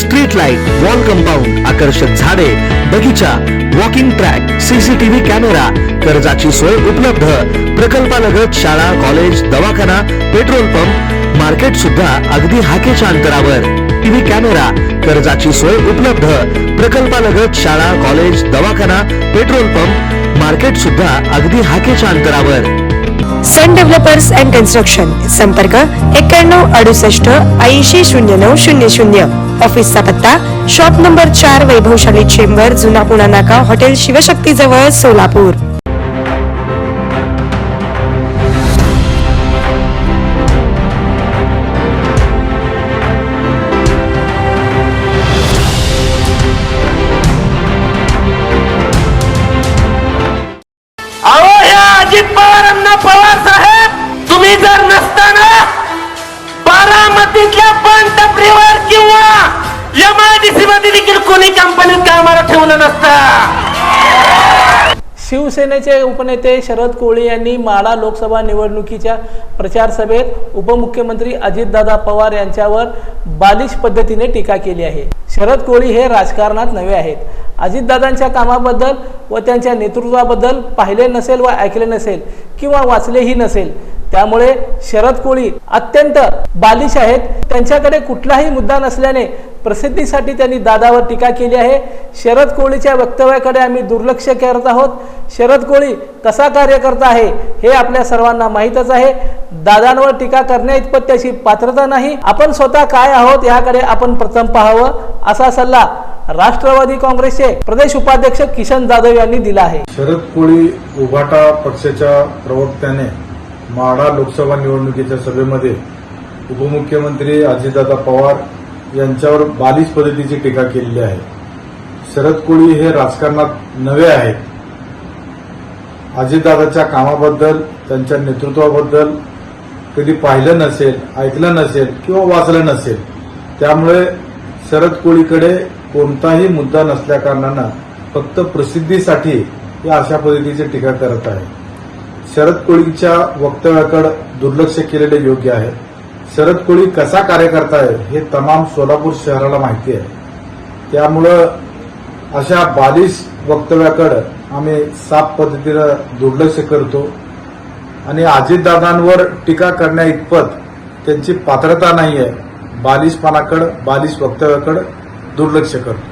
street light wall compound आकर्षक झाडे बगीचा वॉकिंग ट्रॅक सीसीटीव्ही कॅमेरा कर्जाची सोय उपलब्ध. प्रकल्पालगत शाळा कॉलेज दवाखाना पेट्रोल पंप मार्केट सुद्धा अगदी हाकेच्या अंतरावर. टीव्ही कॅमेरा कर्जाची सोय उपलब्ध. प्रकल्पालगत शाळा कॉलेज दवाखाना पेट्रोल पंप मार्केट सुद्धा अगदी हाकेच्या अंतरावर. डेव्हलपर्स अँड कन्स्ट्रक्शन संपर्क एक्क्याण्णव अडुसष्ट ऐंशी शून्य नऊ शून्य शून्य ऑफिसचा पत्ता शॉप नंबर चार वैभवशाली चेंबर जुना पुणा नाका हॉटेल शिवशक्ती जवळ सोलापूर अजित पवारांना पवार जर नसताना बारामतीतल्या पंतप्रीवर किंवा एमआयडीसी मध्ये देखील कोणी कंपनीत कामाला ठेवलं नसतं. शिवसेनेचे उपनेते शरद कोळी यांनी माळा लोकसभा निवडणुकीच्या प्रचार सभेत उपमुख्यमंत्री अजितदादा पवार यांच्यावर बालिश पद्धतीने टीका केली आहे. शरद कोळी हे राजकारणात नवे आहेत. अजितदादांच्या कामाबद्दल व त्यांच्या नेतृत्वाबद्दल पाहिले नसेल व ऐकले नसेल किंवा वाचलेही नसेल त्यामुळे शरद कोळी अत्यंत बालिश आहेत. त्यांच्याकडे कुठलाही मुद्दा नसल्याने प्रसिद्धीसाठी त्यांनी दादावर टीका केली आहे. शरद कोळीच्या वक्तव्याकडे आम्ही दुर्लक्ष करत आहोत. शरद कोळी कसा कार्यकर्ता आहे हे आपल्या सर्वांना माहीतच आहे. दादांवर टीका करण्या इतपत त्याची पात्रता नाही. आपण स्वतः काय आहोत याकडे आपण प्रथम पाहावं. असा सल्ला राष्ट्रवादी काँग्रेसचे प्रदेश उपाध्यक्ष किशन जाधव यांनी दिला आहे. शरद कोळी उभाटा पक्षाच्या प्रवक्त्याने माढा लोकसभा निवडणुकीच्या सभेमध्ये उपमुख्यमंत्री अजितदादा पवार यांच्यावर बालिश पद्धतीची टीका केलेली आहे. शरद कोळी हे राजकारणात नवे आहेत. अजितदादाच्या कामाबद्दल त्यांच्या नेतृत्वाबद्दल कधी पाहिलं नसेल ऐकलं नसेल किंवा वाचलं नसेल त्यामुळे शरद कोळीकडे कोणताही मुद्दा नसल्याकारणानं फक्त प्रसिद्धीसाठी या अशा पद्धतीची टीका करत आहे. शरद कोळीच्या वक्तव्याकडे दुर्लक्ष केलेले योग्य आहे. शरद कोळी कसा कार्यकर्ता आहे हे तमाम सोलापूर शहराला माहिती आहे. त्यामुळं अशा बालिश वक्तव्याकडे आम्ही साफ पद्धतीनं दुर्लक्ष करतो. आणि अजितदादांवर टीका करण्या इतपत त्यांची पात्रता नाही आहे बालिशपणाकडं बालिश वक्तव्याकडं दुर्लक्ष करतो.